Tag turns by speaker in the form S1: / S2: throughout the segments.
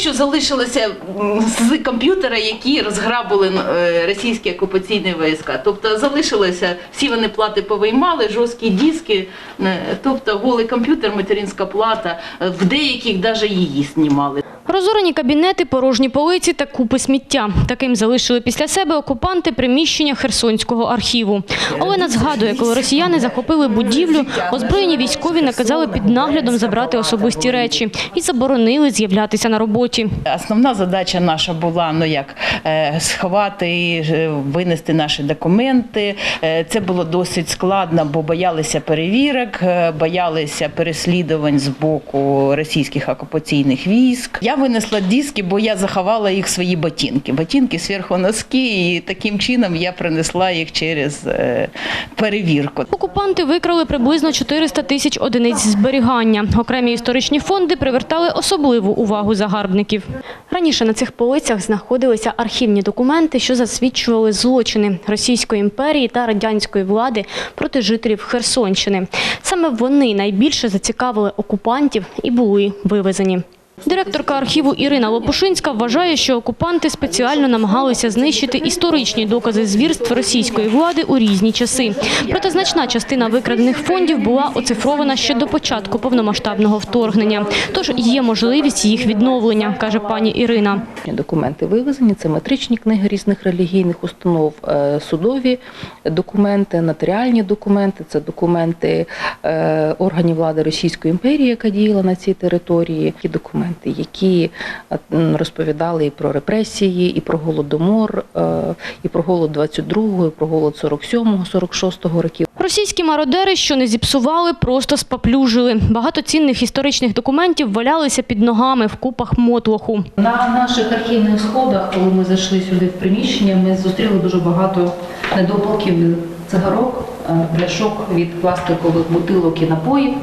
S1: що залишилося з комп'ютера, які розграбили е, російські окупаційні війська. Тобто залишилося, всі вони плати повиймали, жорсткі диски, е, тобто голий комп'ютер, материнська плата, е, в деяких навіть її знімали.
S2: Розорені кабінети, порожні полиці та купи сміття. Таким залишили після себе окупанти приміщення Херсонського архіву. Олена згадує, коли росіяни захопили будівлю, озброєні військові наказали під наглядом забрати особисті речі і заборонили з'являтися на роботі.
S1: Основна задача наша була ну як е, сховати, е, винести наші документи. Е, Це було досить складно, бо боялися перевірок, боялися переслідувань з боку російських окупаційних військ. Я винесла диски, бо я заховала їх свої ботинки. Ботинки зверху носки, і таким чином я принесла їх через е, перевірку.
S2: Окупанти викрали приблизно 400 тисяч одиниць зберігання. Окремі історичні фонди привертали особливу увагу загарбників. Раніше на цих полицях знаходилися архівні документи, що засвідчували злочини Російської імперії та радянської влади проти жителів Херсонщини. Саме вони найбільше зацікавили окупантів і були вивезені. Директорка архіву Ірина Лопушинська вважає, що окупанти спеціально намагалися знищити історичні докази звірств російської влади у різні часи. Проте значна частина викрадених фондів була оцифрована ще до початку повномасштабного вторгнення. Тож є можливість їх відновлення, каже пані Ірина.
S3: Документи вивезені, це метричні книги різних релігійних установ, е, судові документи, нотаріальні документи, це документи е, органів влади Російської імперії, яка діяла на цій території. Ті документи, які е, розповідали і про репресії, і про голодомор, е, і про голод 22-го, і про голод 47-го, 46-го років.
S2: Російські мародери, що не зіпсували, просто спаплюжили. Багато цінних історичних документів валялися під ногами в купах мотлоху.
S4: На наших архівних сходах, коли ми зайшли сюди в приміщення, ми зустріли дуже багато недопалків цигарок, пляшок від пластикових бутилок і напоїв.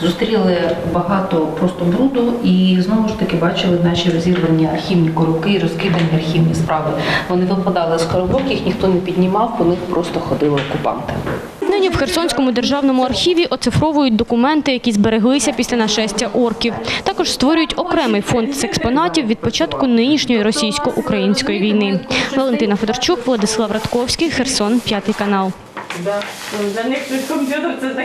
S4: Зустріли багато просто бруду і знову ж таки бачили наші розірвані архівні коробки і розкидані архівні справи. Вони випадали з коробок, їх ніхто не піднімав, по них просто ходили окупанти.
S2: Нині в Херсонському державному архіві оцифровують документи, які збереглися після нашестя орків. Також створюють окремий фонд з експонатів від початку нинішньої російсько-української війни. Валентина Федорчук, Владислав Радковський, Херсон, п'ятий канал.
S5: Для них комп'ютер це